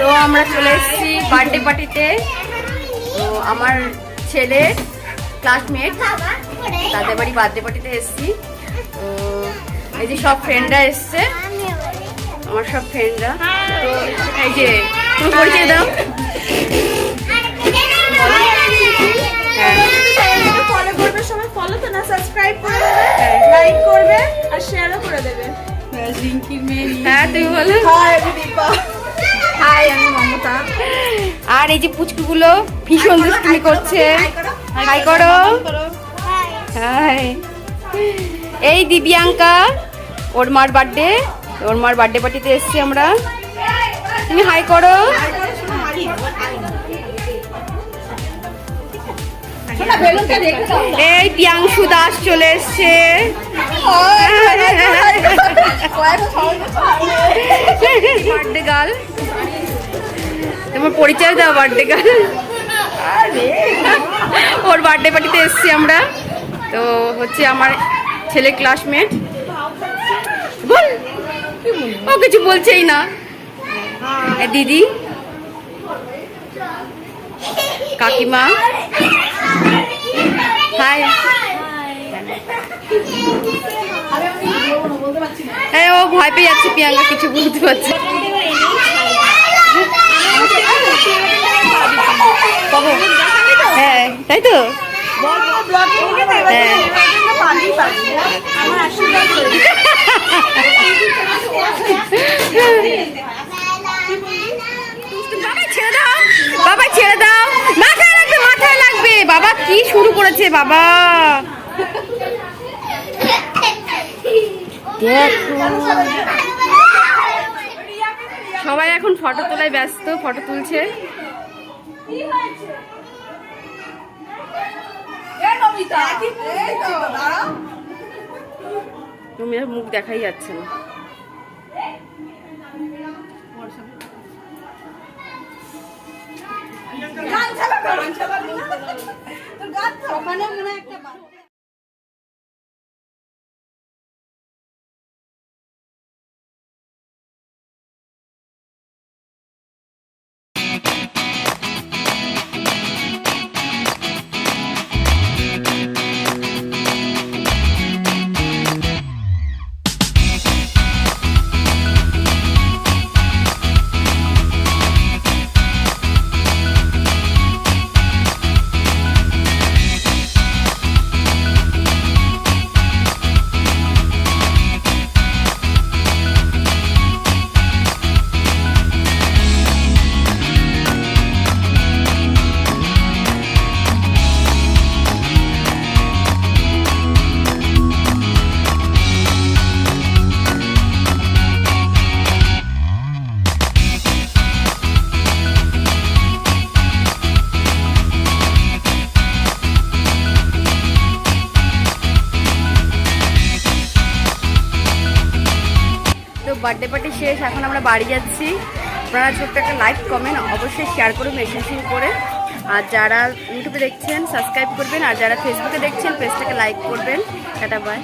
তো আমরা চলে এসেছি বার্থডে পার্টিতে তো। আমার ছেলে ক্লাসমেট তাদের বাড়ি বার্থডে পার্টিতে এসেছি। তো এই যে সব ফ্রেন্ডরা এসছে। আমার সব ফ্রেন্ডরা তো এই যে তুমি পরিচয় দাও। হ্যাঁ ফলো করবে সবাই ফলো তো না সাবস্ক্রাইব করে লাইক করবে আর শেয়ারও করে দেবে হ্যাঁ তুমি বলো। হাই দীপা হাই আমি মমতা। আর এই যে পুচকুগুলো ভীষণ দুষ্টুমি করছে। হাই করো। হাই এই দিব্যাঙ্কা ওর মার বার্থডে ওর মার বার্থডে পার্টিতে এসেছি আমরা। তুমি হাই করো। এই পিয়াংশু দাস চলে এসছে। Birthday girl. তোমার পরিচয় দাও বার্থডে ওর বার্থডে পার্টিতে এসেছি আমরা। তো হচ্ছে আমার ছেলে ক্লাসমেট বল। ও কিছু বলছেই না। দিদি। কাকিমা। হাই হ্যাঁ ও ভয় পেয়ে যাচ্ছে প্রিয়াঙ্কা, কিছু বুঝতে পারছে কবে? হ্যাঁ তাই তো? হ্যাঁ। বাবা ছেড়ে দাও। মাথায় লাগবে মাথায় লাগবে বাবা কি শুরু করেছে বাবা? সবাই এখন ফটো তোলায় ব্যস্ত ফটো তুলছে। তুমি আর মুখ দেখাই যাচ্ছে না। ওখানে মনে হয় একটা বার্থডে পার্টি শেষ, এখন আমরা বাড়ি যাচ্ছি। আপনারা ছোট্ট একটা লাইক কমেন্ট অবশ্যই শেয়ার করুন মেসেজিং করে। আর যারা ইউটিউবে দেখছেন সাবস্ক্রাইব করবেন। আর যারা ফেসবুকে দেখছেন পেজটাকে লাইক করবেন। Tata bye